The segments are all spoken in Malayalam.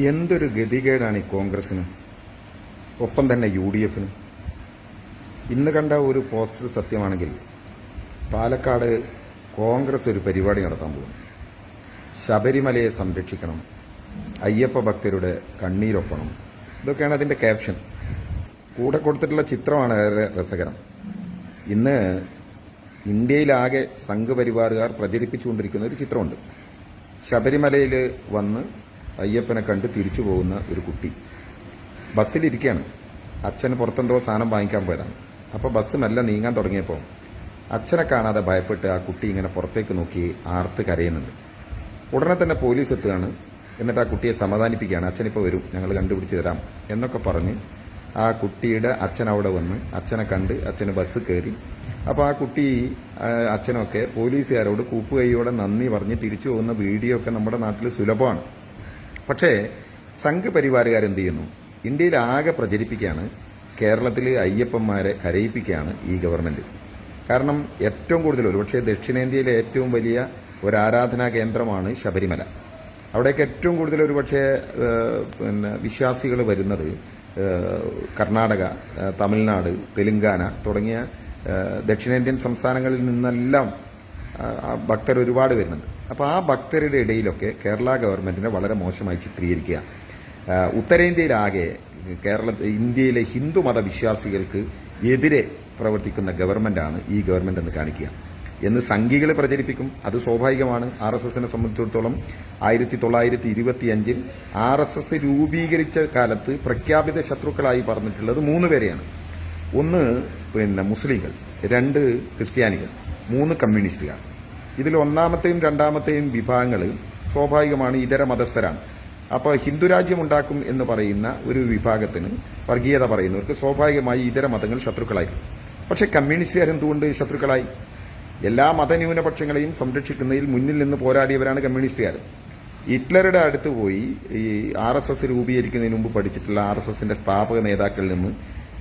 എന്തൊരു ഗതികേടാണ് ഈ കോൺഗ്രസിന് ഒപ്പം തന്നെ യു ഡി എഫിന് ഇന്ന് കണ്ട ഒരു പോസ്റ്റർ സത്യമാണെങ്കിൽ പാലക്കാട് കോൺഗ്രസ് ഒരു പരിപാടി നടത്താൻ പോകുന്നു. ശബരിമലയെ സംരക്ഷിക്കണം അയ്യപ്പ ഭക്തരുടെ കണ്ണീരൊപ്പണം. ഇതൊക്കെയാണ് അതിന്റെ ക്യാപ്ഷൻ കൂടെ കൊടുത്തിട്ടുള്ള ചിത്രമാണ് ഏറെ രസകരം. ഇന്ന് ഇന്ത്യയിലാകെ സംഘപരിവാറുകാർ പ്രചരിപ്പിച്ചുകൊണ്ടിരിക്കുന്ന ഒരു ചിത്രമുണ്ട്. ശബരിമലയിൽ വന്ന് അയ്യപ്പനെ കണ്ട് തിരിച്ചു പോകുന്ന ഒരു കുട്ടി. ബസ്സിലിരിക്കുകയാണ് അച്ഛന് പുറത്തെന്തോ സാധനം വാങ്ങിക്കാൻ പോയതാണ്. അപ്പോൾ ബസ് മെല്ല നീങ്ങാൻ തുടങ്ങിയപ്പോൾ അച്ഛനെ കാണാതെ ഭയപ്പെട്ട് ആ കുട്ടി ഇങ്ങനെ പുറത്തേക്ക് നോക്കി ആർത്ത് കരയുന്നുണ്ട്. ഉടനെ തന്നെ പോലീസ് എത്തുകയാണ്. എന്നിട്ട് ആ കുട്ടിയെ സമാധാനിപ്പിക്കുകയാണ്. അച്ഛനിപ്പോൾ വരും. ഞങ്ങൾ കണ്ടുപിടിച്ച് തരാം എന്നൊക്കെ പറഞ്ഞ് ആ കുട്ടിയുടെ അച്ഛൻ അവിടെ വന്ന് അച്ഛനെ കണ്ട് അച്ഛന് ബസ് കയറി. അപ്പോൾ ആ കുട്ടി അച്ഛനൊക്കെ പോലീസുകാരോട് കൂപ്പുകൈയോടെ നന്ദി പറഞ്ഞ് തിരിച്ചു പോകുന്ന വീഡിയോ ഒക്കെ നമ്മുടെ നാട്ടിൽ സുലഭമാണ്. പക്ഷേ സംഘപരിവാറുകാരെന്ത് ചെയ്യുന്നു ഇന്ത്യയിൽ ആകെ പ്രചരിപ്പിക്കുകയാണ് കേരളത്തിൽ അയ്യപ്പന്മാരെ കരയിപ്പിക്കുകയാണ് ഈ ഗവൺമെന്റ്. കാരണം ഏറ്റവും കൂടുതൽ ഒരുപക്ഷെ ദക്ഷിണേന്ത്യയിലെ ഏറ്റവും വലിയ ഒരു ആരാധനാ കേന്ദ്രമാണ് ശബരിമല. അവിടേക്ക് ഏറ്റവും കൂടുതൽ ഒരുപക്ഷെ പിന്നെ വിശ്വാസികൾ വരുന്നത് കർണാടക തമിഴ്നാട് തെലുങ്കാന തുടങ്ങിയ ദക്ഷിണേന്ത്യൻ സംസ്ഥാനങ്ങളിൽ നിന്നെല്ലാം ഭക്തർ ഒരുപാട് വരുന്നുണ്ട്. അപ്പോൾ ആ ഭക്തരുടെ ഇടയിലൊക്കെ കേരള ഗവൺമെന്റിനെ വളരെ മോശമായി ചിത്രീകരിക്കുക. ഉത്തരേന്ത്യയിലാകെ കേരള ഇന്ത്യയിലെ ഹിന്ദു വിശ്വാസികൾക്ക് എതിരെ പ്രവർത്തിക്കുന്ന ഗവൺമെന്റാണ് ഈ ഗവൺമെന്റ് എന്ന് കാണിക്കുക. എന്ന് സംഘികൾ പ്രചരിപ്പിക്കും. അത് സ്വാഭാവികമാണ്. ആർ എസ് എസിനെ സംബന്ധിച്ചിടത്തോളം ആയിരത്തി തൊള്ളായിരത്തി ഇരുപത്തിയഞ്ചിൽ ആർ എസ് എസ് രൂപീകരിച്ച കാലത്ത് പ്രഖ്യാപിത ശത്രുക്കളായി പറഞ്ഞിട്ടുള്ളത് മൂന്ന് പേരെയാണ്. ഒന്ന് പിന്നെ മുസ്ലിങ്ങൾ രണ്ട് ക്രിസ്ത്യാനികൾ മൂന്ന് കമ്മ്യൂണിസ്റ്റുകാർ. ഇതിൽ ഒന്നാമത്തെയും രണ്ടാമത്തെയും വിഭാഗങ്ങൾ സ്വാഭാവികമാണ് ഇതര മതസ്ഥരാണ്. അപ്പോൾ ഹിന്ദുരാജ്യം ഉണ്ടാക്കും എന്ന് പറയുന്ന ഒരു വിഭാഗത്തിന് വർഗീയത പറയുന്നവർക്ക് സ്വാഭാവികമായി ഇതര മതങ്ങൾ ശത്രുക്കളായി. പക്ഷേ കമ്മ്യൂണിസ്റ്റുകാർ എന്തുകൊണ്ട് ശത്രുക്കളായി? എല്ലാ മതന്യൂനപക്ഷങ്ങളെയും സംരക്ഷിക്കുന്നതിൽ മുന്നിൽ നിന്ന് പോരാടിയവരാണ് കമ്മ്യൂണിസ്റ്റുകാർ ഹിറ്റ്ലറുടെ അടുത്ത് പോയി ഈ ആർ എസ് എസ് രൂപീകരിക്കുന്നതിന് മുമ്പ് പഠിച്ചിട്ടുള്ള ആർ എസ് എസിന്റെ സ്ഥാപക നേതാക്കളിൽ നിന്ന്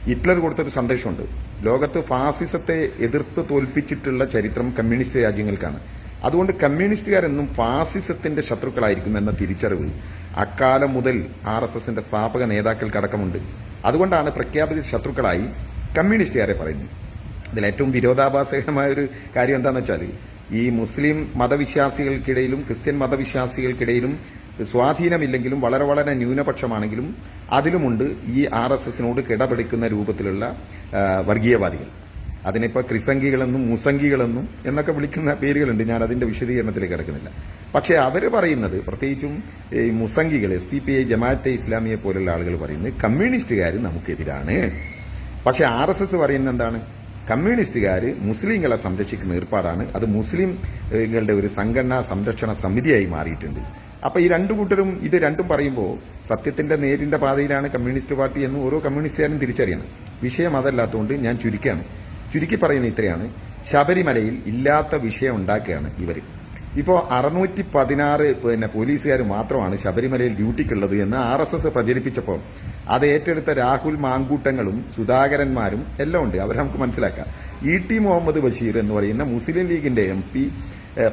ഹിറ്റ്ലർ കൊടുത്തൊരു സന്ദേശമുണ്ട്. ലോകത്ത് ഫാസിസത്തെ എതിർത്ത് തോൽപ്പിച്ചിട്ടുള്ള ചരിത്രം കമ്മ്യൂണിസ്റ്റ് രാജ്യങ്ങൾക്കാണ്. അതുകൊണ്ട് കമ്മ്യൂണിസ്റ്റുകാരെന്നും ഫാസിസത്തിന്റെ ശത്രുക്കളായിരിക്കും എന്ന തിരിച്ചറിവ് അക്കാലം മുതൽ ആർ എസ് എസിന്റെ സ്ഥാപക നേതാക്കൾക്കടക്കമുണ്ട്. അതുകൊണ്ടാണ് പ്രഖ്യാപിത ശത്രുക്കളായി കമ്മ്യൂണിസ്റ്റുകാരെ പറയുന്നത്. ഇതിൽ ഏറ്റവും വിരോധാഭാസകരമായ ഒരു കാര്യം എന്താണെന്ന് വെച്ചാൽ ഈ മുസ്ലിം മതവിശ്വാസികൾക്കിടയിലും ക്രിസ്ത്യൻ മതവിശ്വാസികൾക്കിടയിലും സ്വാധീനമില്ലെങ്കിലും വളരെ വളരെ ന്യൂനപക്ഷമാണെങ്കിലും അതിലുമുണ്ട് ഈ ആർ എസ് എസിനോട് കിടപിടിക്കുന്ന രൂപത്തിലുള്ള വർഗീയവാദികൾ. അതിനിപ്പോൾ ക്രിസംഗികളെന്നും മുസംഗികളെന്നും എന്നൊക്കെ വിളിക്കുന്ന പേരുകളുണ്ട്. ഞാൻ അതിന്റെ വിശദീകരണത്തിലേക്ക് കിടക്കുന്നില്ല. പക്ഷേ അവർ പറയുന്നത് പ്രത്യേകിച്ചും ഈ മുസംഗികൾ എസ് ടി പി ഐ ജമാഅത്തെ ഇസ്ലാമിയെ പോലുള്ള ആളുകൾ പറയുന്നത് കമ്മ്യൂണിസ്റ്റുകാർ നമുക്കെതിരാണ്. പക്ഷേ ആർ എസ് എസ് പറയുന്ന എന്താണ്? കമ്മ്യൂണിസ്റ്റുകാർ മുസ്ലിങ്ങളെ സംരക്ഷിക്കുന്ന ഏർപ്പാടാണ്. അത് മുസ്ലിംകളുടെ ഒരു സംഘടനാ സംരക്ഷണ സമിതിയായി മാറിയിട്ടുണ്ട്. അപ്പൊ ഈ രണ്ടു കൂട്ടരും ഇത് രണ്ടും പറയുമ്പോൾ സത്യത്തിന്റെ നേരിന്റെ പാതയിലാണ് കമ്മ്യൂണിസ്റ്റ് പാർട്ടി എന്ന് ഓരോ കമ്മ്യൂണിസ്റ്റുകാരും തിരിച്ചറിയണം. വിഷയം അതല്ലാത്തതുകൊണ്ട് ഞാൻ ചുരുക്കുകയാണ് ചുരുക്കി പറയുന്ന ഇത്രയാണ്. ശബരിമലയിൽ ഇല്ലാത്ത വിഷയം ഉണ്ടാക്കുകയാണ് ഇവർ ഇപ്പോൾ അറുന്നൂറ്റി പതിനാറ് പിന്നെ പോലീസുകാർ മാത്രമാണ് ശബരിമലയിൽ ഡ്യൂട്ടിക്കുള്ളത് എന്ന് ആർ എസ് എസ് പ്രചരിപ്പിച്ചപ്പോൾ അത് ഏറ്റെടുത്ത രാഹുൽ മാങ്കൂട്ടങ്ങളും സുധാകരന്മാരും എല്ലാം ഉണ്ട്. അവർ നമുക്ക് മനസ്സിലാക്കാം. ഇ ടി മുഹമ്മദ് ബഷീർ എന്ന് പറയുന്ന മുസ്ലിം ലീഗിന്റെ എം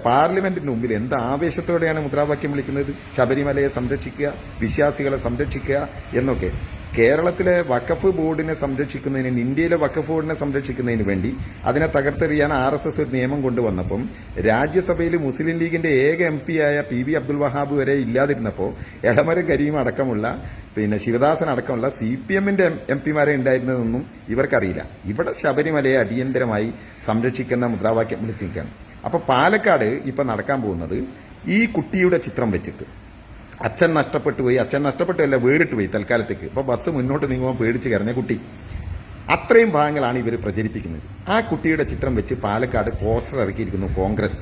പാർലമെന്റിന് മുമ്പിൽ എന്ത് ആവേശത്തോടെയാണ് മുദ്രാവാക്യം വിളിക്കുന്നത്? ശബരിമലയെ സംരക്ഷിക്കുക വിശ്വാസികളെ സംരക്ഷിക്കുക എന്നൊക്കെ. കേരളത്തിലെ വഖഫ് ബോർഡിനെ സംരക്ഷിക്കുന്നതിന് ഇന്ത്യയിലെ വഖഫ് ബോർഡിനെ സംരക്ഷിക്കുന്നതിന് വേണ്ടി അതിനെ തകർത്തെറിയാൻ ആർ എസ് എസ് ഒരു നിയമം കൊണ്ടുവന്നപ്പം രാജ്യസഭയിൽ മുസ്ലിം ലീഗിന്റെ ഏക എം പി ആയ പി വി അബ്ദുൽ വഹാബ് വരെ ഇല്ലാതിരുന്നപ്പോൾ എടമര കരീം അടക്കമുള്ള പിന്നെ ശിവദാസൻ അടക്കമുള്ള സി പി എമ്മിന്റെ എം പിമാരെ ഉണ്ടായിരുന്നതെന്നും ഇവർക്കറിയില്ല. ഇവിടെ ശബരിമലയെ അടിയന്തരമായി സംരക്ഷിക്കുന്ന മുദ്രാവാക്യം വിളിച്ചു നിൽക്കുകയാണ് അപ്പൊ പാലക്കാട് ഇപ്പൊ നടക്കാൻ പോകുന്നത് ഈ കുട്ടിയുടെ ചിത്രം വെച്ചിട്ട്. അച്ഛൻ നഷ്ടപ്പെട്ടു പോയി അച്ഛൻ നഷ്ടപ്പെട്ടു അല്ല വേറിട്ട് പോയി തൽക്കാലത്തേക്ക്. ഇപ്പൊ ബസ് മുന്നോട്ട് നീങ്ങുമ്പോൾ പേടിച്ച് കരഞ്ഞ കുട്ടി. അത്രയും ഭാഗങ്ങളാണ് ഇവർ പ്രചരിപ്പിക്കുന്നത്. ആ കുട്ടിയുടെ ചിത്രം വെച്ച് പാലക്കാട് പോസ്റ്റർ ഇറക്കിയിരിക്കുന്നു കോൺഗ്രസ്.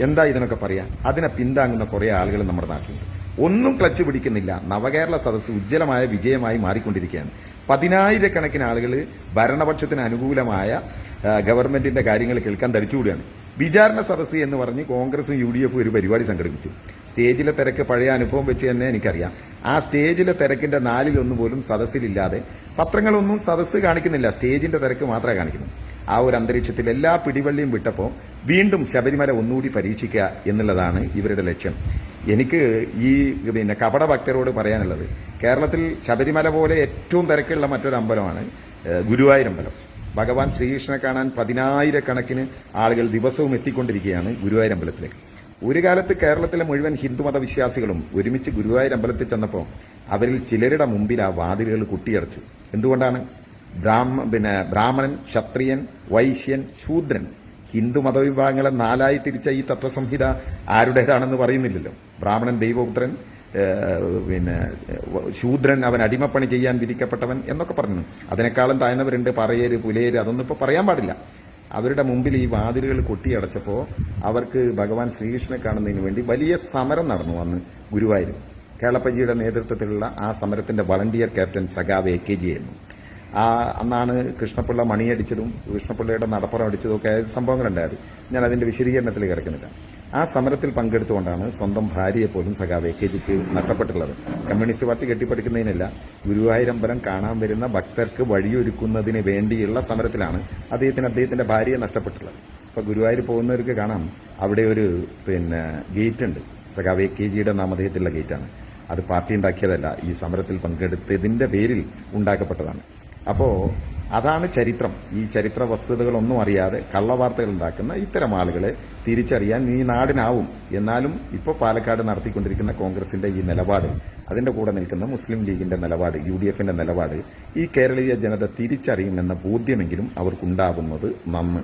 എന്താ ഇതിനൊക്കെ പറയാ? അതിനെ പിന്താങ്ങുന്ന കുറേ ആളുകൾ നമ്മുടെ നാട്ടിലുണ്ട്. ഒന്നും ക്ലച്ച് പിടിക്കുന്നില്ല. നവകേരള സദസ്സ് ഉജ്ജ്വലമായ വിജയമായി മാറിക്കൊണ്ടിരിക്കുകയാണ്. പതിനായിരക്കണക്കിന് ആളുകൾ ഭരണപക്ഷത്തിന് അനുകൂലമായ ഗവൺമെന്റിന്റെ കാര്യങ്ങൾ കേൾക്കാൻ ധരിച്ചുകൂടിയാണ്. വിചാരണ സദസ് എന്ന് പറഞ്ഞ് കോൺഗ്രസും യു ഡി എഫും ഒരു പരിപാടി സംഘടിപ്പിച്ചു. സ്റ്റേജിലെ തിരക്ക് പഴയ അനുഭവം വെച്ച് തന്നെ എനിക്കറിയാം. ആ സ്റ്റേജിലെ തിരക്കിന്റെ നാലിലൊന്നും പോലും സദസ്സിലില്ലാതെ പത്രങ്ങളൊന്നും സദസ്സ് കാണിക്കുന്നില്ല. സ്റ്റേജിന്റെ തിരക്ക് മാത്രമേ കാണിക്കുന്നു ആ ഒരു അന്തരീക്ഷത്തിൽ എല്ലാ പിടിവള്ളിയും വിട്ടപ്പോൾ വീണ്ടും ശബരിമല ഒന്നുകൂടി പരീക്ഷിക്കുക എന്നുള്ളതാണ് ഇവരുടെ ലക്ഷ്യം. എനിക്ക് ഈ പിന്നെ കപട ഭക്തരോട് പറയാനുള്ളത് കേരളത്തിൽ ശബരിമല പോലെ ഏറ്റവും തിരക്കുള്ള മറ്റൊരു അമ്പലമാണ് ഗുരുവായൂരമ്പലം. ഭഗവാൻ ശ്രീകൃഷ്ണനെ കാണാൻ പതിനായിരക്കണക്കിന് ആളുകൾ ദിവസവും എത്തിക്കൊണ്ടിരിക്കുകയാണ് ഗുരുവായൂർ ഗുരുവായൂരമ്പലത്തിലേക്ക് ഒരു കാലത്ത് കേരളത്തിലെ മുഴുവൻ ഹിന്ദുമത വിശ്വാസികളും ഒരുമിച്ച് ഗുരുവായൂർ അമ്പലത്തിൽ ചെന്നപ്പോൾ അവരിൽ ചിലരുടെ മുമ്പിൽ ആ വാതിലുകൾ കുട്ടിയടച്ചു. എന്തുകൊണ്ടാണ്? ബ്രാഹ്മ പിന്നെ ബ്രാഹ്മണൻ ക്ഷത്രിയൻ വൈശ്യൻ ശൂദ്രൻ. ഹിന്ദു മതവിഭാഗങ്ങളെ നാലായി തിരിച്ച ഈ തത്വസംഹിത ആരുടേതാണെന്ന് പറയുന്നില്ലല്ലോ. ബ്രാഹ്മണൻ ദൈവപുത്രൻ പിന്നെ ശൂദ്രൻ അവൻ അടിമപ്പണി ചെയ്യാൻ വിധിക്കപ്പെട്ടവൻ എന്നൊക്കെ പറഞ്ഞു. അതിനേക്കാളും താഴ്ന്നവരുണ്ട് പറയേര് പുലേര് അതൊന്നും ഇപ്പോൾ പറയാൻ പാടില്ല. അവരുടെ മുമ്പിൽ ഈ വാതിലുകൾ കൊട്ടിയടച്ചപ്പോൾ അവർക്ക് ഭഗവാൻ ശ്രീകൃഷ്ണനെ കാണുന്നതിന് വേണ്ടി വലിയ സമരം നടന്നു അന്ന് ഗുരുവായൂർ. കേളപ്പജിയുടെ നേതൃത്വത്തിലുള്ള ആ സമരത്തിന്റെ വളണ്ടിയർ ക്യാപ്റ്റൻ സഖാവ് എ കെ ജി ആയിരുന്നു. ആ അന്നാണ് കൃഷ്ണപിള്ള മണിയടിച്ചതും കൃഷ്ണപിള്ളയുടെ നടപ്പുറം അടിച്ചതും ഒക്കെ സംഭവങ്ങളുണ്ടായത്. ഞാൻ അതിന്റെ വിശദീകരണത്തിൽ കിടക്കുന്നില്ല. ആ സമരത്തിൽ പങ്കെടുത്തുകൊണ്ടാണ് സ്വന്തം ഭാര്യയെ പോലും സഖാവ് എ കെ ജിക്ക് നഷ്ടപ്പെട്ടുള്ളത്. കമ്മ്യൂണിസ്റ്റ് പാർട്ടി കെട്ടിപ്പടിക്കുന്നതിനല്ല ഗുരുവായൂരമ്പലം കാണാൻ വരുന്ന ഭക്തർക്ക് വഴിയൊരുക്കുന്നതിന് വേണ്ടിയുള്ള സമരത്തിലാണ് അദ്ദേഹത്തിന് അദ്ദേഹത്തിന്റെ ഭാര്യയെ നഷ്ടപ്പെട്ടുള്ളത്. അപ്പൊ ഗുരുവായൂർ പോകുന്നവർക്ക് കാണാം അവിടെ ഒരു പിന്നെ ഗേറ്റ് ഉണ്ട് സഖാവ് എ കെ ജിയുടെ നാമധേയത്തിലുള്ള ഗേറ്റാണ്. അത് പാർട്ടി ഉണ്ടാക്കിയതല്ല ഈ സമരത്തിൽ പങ്കെടുത്തതിന്റെ പേരിൽ ഉണ്ടാക്കപ്പെട്ടതാണ്. അപ്പോ അതാണ് ചരിത്രം. ഈ ചരിത്ര വസ്തുതകളൊന്നും അറിയാതെ കള്ളവാർത്തകൾ ഉണ്ടാക്കുന്ന ഇത്തരം ആളുകളെ തിരിച്ചറിയാൻ ഈ നാടിനാവും. എന്നാലും ഇപ്പോൾ പാലക്കാട് നടത്തിക്കൊണ്ടിരിക്കുന്ന കോൺഗ്രസിന്റെ ഈ നിലപാട് അതിന്റെ കൂടെ നിൽക്കുന്ന മുസ്ലിം ലീഗിന്റെ നിലപാട് യു ഡി എഫിന്റെ നിലപാട് ഈ കേരളീയ ജനത തിരിച്ചറിയുമെന്ന ബോധ്യമെങ്കിലും അവർക്കുണ്ടാകുന്നത് നന്ന്.